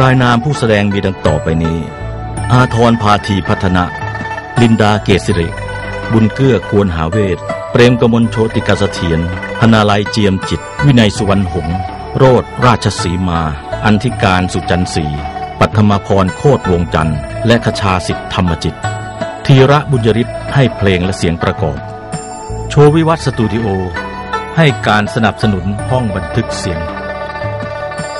รายนามผู้แสดงมีดังต่อไปนี้ อาทรพาธีพัฒนะ ลินดาเกศริบุญเกื้อควรหาเวท เปรมกมลโชติกาเสถียรพนาลัยเจียมจิต วินัยสุวรรณหง โรดราชสีมา อันธิการสุจันทรีปัทมาพรโคตรวงจันทร์ และขชาสิทธิธรรมจิต ธีระบุญยริศให้เพลงและเสียงประกอบ โชววิวัฒสตูดิโอ ให้การสนับสนุนห้องบันทึกเสียง